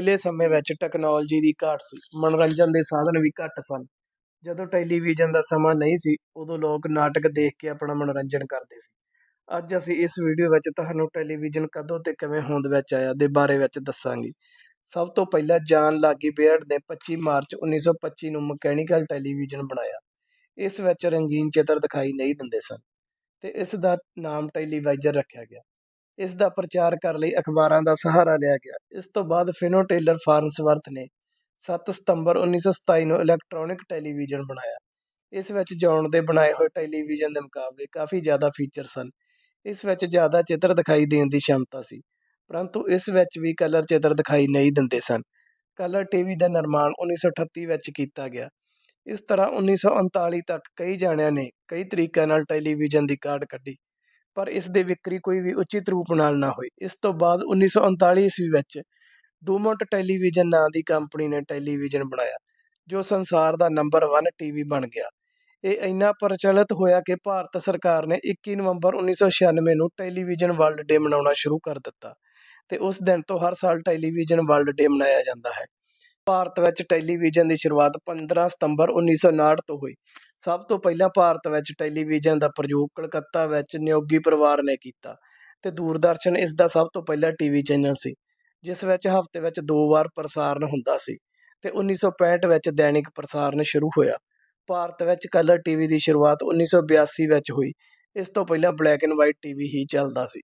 ਪਹਿਲੇ ਸਮੇਂ ਵਿੱਚ ਟੈਕਨੋਲੋਜੀ ਦੀ ਘਾਟ ਸੀ, ਮਨੋਰੰਜਨ ਦੇ ਸਾਧਨ ਵੀ ਘੱਟ ਸਨ। ਜਦੋਂ ਟੈਲੀਵਿਜ਼ਨ ਦਾ ਸਮਾਂ ਨਹੀਂ ਸੀ, ਉਦੋਂ ਲੋਕ ਨਾਟਕ ਦੇਖ ਕੇ ਆਪਣਾ ਮਨੋਰੰਜਨ ਕਰਦੇ ਸੀ। ਅੱਜ ਅਸੀਂ ਇਸ ਵੀਡੀਓ ਵਿੱਚ ਤੁਹਾਨੂੰ ਟੈਲੀਵਿਜ਼ਨ ਕਦੋਂ ਤੇ ਕਿਵੇਂ ਹੋਂਦ ਵਿੱਚ ਆਇਆ ਦੇ ਬਾਰੇ ਵਿੱਚ ਦੱਸਾਂਗੇ। ਸਭ ਤੋਂ ਪਹਿਲਾਂ ਜਾਨ ਲਾਗੀ ਬੇਅਰਡ ਨੇ 25 ਮਾਰਚ 1925 ਨੂੰ ਮਕੈਨੀਕਲ ਟੈਲੀਵਿਜ਼ਨ ਬਣਾਇਆ। ਇਸ ਵਿੱਚ ਰੰਗੀਨ ਚਿੱਤਰ ਦਿਖਾਈ ਨਹੀਂ ਦਿੰਦੇ ਸਨ ਤੇ ਇਸ ਦਾ ਨਾਮ ਟੈਲੀਵਾਈਜ਼ਰ ਰੱਖਿਆ ਗਿਆ। ਇਸ ਦਾ ਪ੍ਰਚਾਰ ਕਰਨ ਲਈ ਅਖਬਾਰਾਂ ਦਾ ਸਹਾਰਾ ਲਿਆ ਗਿਆ। ਇਸ ਤੋਂ ਬਾਅਦ ਫਿਨੋ ਟੇਲਰ ਫਾਰਨਸਵਰਥ ਨੇ 7 ਸਤੰਬਰ 1927 ਨੂੰ ਇਲੈਕਟ੍ਰੋਨਿਕ ਟੈਲੀਵਿਜ਼ਨ ਬਣਾਇਆ। ਇਸ ਵਿੱਚ ਜੌਨ ਦੇ ਬਣਾਏ ਹੋਏ ਟੈਲੀਵਿਜ਼ਨ ਦੇ ਮੁਕਾਬਲੇ ਕਾਫੀ ਜ਼ਿਆਦਾ ਫੀਚਰ ਸਨ। ਇਸ ਵਿੱਚ ਜ਼ਿਆਦਾ ਚਿੱਤਰ ਦਿਖਾਈ ਦੇਣ ਦੀ ਸ਼ਮਤਾ ਸੀ, ਪਰੰਤੂ ਇਸ ਵਿੱਚ ਵੀ ਕਲਰ ਚਿੱਤਰ ਦਿਖਾਈ ਨਹੀਂ ਦਿੰਦੇ ਸਨ। ਕਲਰ ਟੀਵੀ ਦਾ ਨਿਰਮਾਣ 1938 ਵਿੱਚ ਕੀਤਾ ਗਿਆ। ਇਸ ਤਰ੍ਹਾਂ 1939 ਤੱਕ ਕਈ ਜਾਣਿਆਂ ਨੇ ਕਈ ਤਰੀਕਿਆਂ ਨਾਲ ਟੈਲੀਵਿਜ਼ਨ ਦੀ ਕਾਢ ਕੱਢੀ। ਪਰ ਇਸ ਦੀ ਵਿਕਰੀ ਕੋਈ ਵੀ ਉਚਿਤ ਰੂਪ ਨਾਲ ਨਾ ਹੋਈ ਇਸ ਤੋਂ ਬਾਅਦ 1939 ਈਸਵੀ ਵਿੱਚ ਡੂਮੋਂਟ ਟੈਲੀਵਿਜ਼ਨ ਨਾਂ ਦੀ ਕੰਪਨੀ ਨੇ ਟੈਲੀਵਿਜ਼ਨ ਬਣਾਇਆ, ਜੋ ਸੰਸਾਰ ਦਾ ਨੰਬਰ 1 ਟੀਵੀ ਬਣ ਗਿਆ। ਇਹ ਇੰਨਾ ਪ੍ਰਚਲਿਤ ਹੋਇਆ ਕਿ ਭਾਰਤ ਸਰਕਾਰ ਨੇ 21 ਨਵੰਬਰ 1996 ਨੂੰ ਟੈਲੀਵਿਜ਼ਨ ਵਰਲਡ ਡੇ ਮਨਾਉਣਾ ਸ਼ੁਰੂ ਕਰ ਦਿੱਤਾ ਤੇ ਉਸ ਦਿਨ ਤੋਂ ਹਰ ਸਾਲ ਟੈਲੀਵਿਜ਼ਨ ਵਰਲਡ ਡੇ ਮਨਾਇਆ ਜਾਂਦਾ ਹੈ। ਭਾਰਤ ਵਿੱਚ ਟੈਲੀਵਿਜ਼ਨ ਦੀ ਸ਼ੁਰੂਆਤ 15 ਸਤੰਬਰ 1959 ਤੋਂ ਹੋਈ। ਸਭ ਤੋਂ ਪਹਿਲਾਂ ਭਾਰਤ ਵਿੱਚ ਟੈਲੀਵਿਜ਼ਨ ਦਾ ਪ੍ਰਯੋਗ ਕਲਕੱਤਾ ਵਿੱਚ ਨਿਯੋਗੀ ਪਰਿਵਾਰ ਨੇ ਕੀਤਾ ਤੇ ਦੂਰਦਰਸ਼ਨ ਇਸ ਦਾ ਸਭ ਤੋਂ ਪਹਿਲਾ ਟੀਵੀ ਚੈਨਲ ਸੀ, ਜਿਸ ਵਿੱਚ ਹਫ਼ਤੇ ਵਿੱਚ ਦੋ ਵਾਰ ਪ੍ਰਸਾਰਣ ਹੁੰਦਾ ਸੀ ਤੇ 1965 ਵਿੱਚ ਦੈਨਿਕ ਪ੍ਰਸਾਰਣ ਸ਼ੁਰੂ ਹੋਇਆ। ਭਾਰਤ ਵਿੱਚ ਕਲਰ ਟੀਵੀ ਦੀ ਸ਼ੁਰੂਆਤ 1982 ਵਿੱਚ ਹੋਈ। ਇਸ ਤੋਂ ਪਹਿਲਾਂ ਬਲੈਕ ਐਂਡ ਵਾਈਟ ਟੀਵੀ ਹੀ ਚੱਲਦਾ ਸੀ।